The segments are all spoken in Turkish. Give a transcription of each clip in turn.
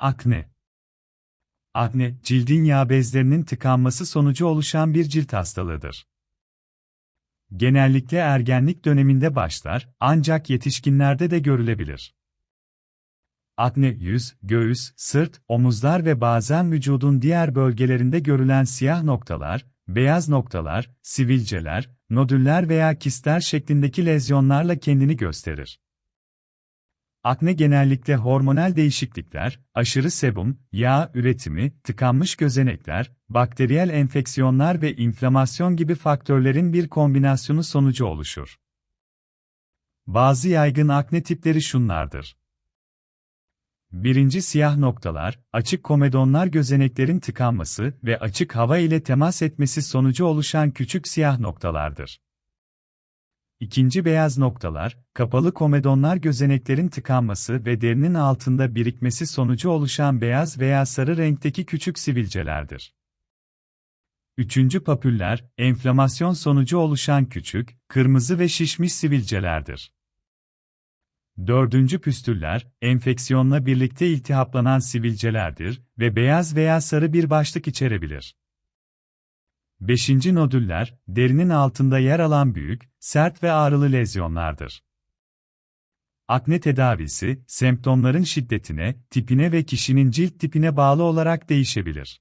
Akne Akne, cildin yağ bezlerinin tıkanması sonucu oluşan bir cilt hastalığıdır. Genellikle ergenlik döneminde başlar, ancak yetişkinlerde de görülebilir. Akne yüz, göğüs, sırt, omuzlar ve bazen vücudun diğer bölgelerinde görülen siyah noktalar, beyaz noktalar, sivilceler, nodüller veya kistler şeklindeki lezyonlarla kendini gösterir. Akne genellikle hormonal değişiklikler, aşırı sebum, yağ üretimi, tıkanmış gözenekler, bakteriyel enfeksiyonlar ve inflamasyon gibi faktörlerin bir kombinasyonu sonucu oluşur. Bazı yaygın akne tipleri şunlardır. Birinci siyah noktalar, açık komedonlar gözeneklerin tıkanması ve açık hava ile temas etmesi sonucu oluşan küçük siyah noktalardır. İkinci beyaz noktalar, kapalı komedonlar gözeneklerin tıkanması ve derinin altında birikmesi sonucu oluşan beyaz veya sarı renkteki küçük sivilcelerdir. Üçüncü papüller, enflamasyon sonucu oluşan küçük, kırmızı ve şişmiş sivilcelerdir. Dördüncü püstüller, enfeksiyonla birlikte iltihaplanan sivilcelerdir ve beyaz veya sarı bir başlık içerebilir. Beşinci nodüller, derinin altında yer alan büyük, sert ve ağrılı lezyonlardır. Akne tedavisi, semptomların şiddetine, tipine ve kişinin cilt tipine bağlı olarak değişebilir.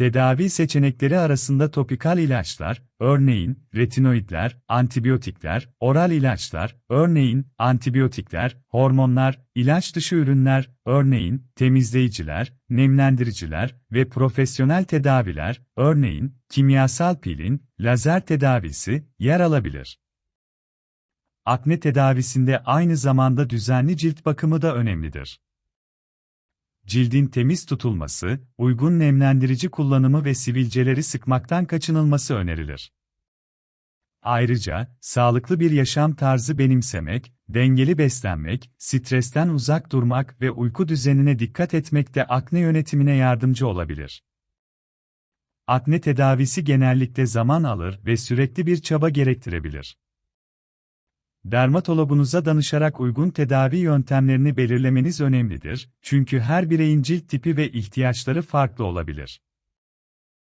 Tedavi seçenekleri arasında topikal ilaçlar, örneğin retinoidler, antibiyotikler, oral ilaçlar, örneğin antibiyotikler, hormonlar, ilaç dışı ürünler, örneğin temizleyiciler, nemlendiriciler ve profesyonel tedaviler, örneğin kimyasal pilin, lazer tedavisi yer alabilir. Akne tedavisinde aynı zamanda düzenli cilt bakımı da önemlidir cildin temiz tutulması, uygun nemlendirici kullanımı ve sivilceleri sıkmaktan kaçınılması önerilir. Ayrıca, sağlıklı bir yaşam tarzı benimsemek, dengeli beslenmek, stresten uzak durmak ve uyku düzenine dikkat etmek de akne yönetimine yardımcı olabilir. Akne tedavisi genellikle zaman alır ve sürekli bir çaba gerektirebilir. Dermatologunuza danışarak uygun tedavi yöntemlerini belirlemeniz önemlidir, çünkü her bireyin cilt tipi ve ihtiyaçları farklı olabilir.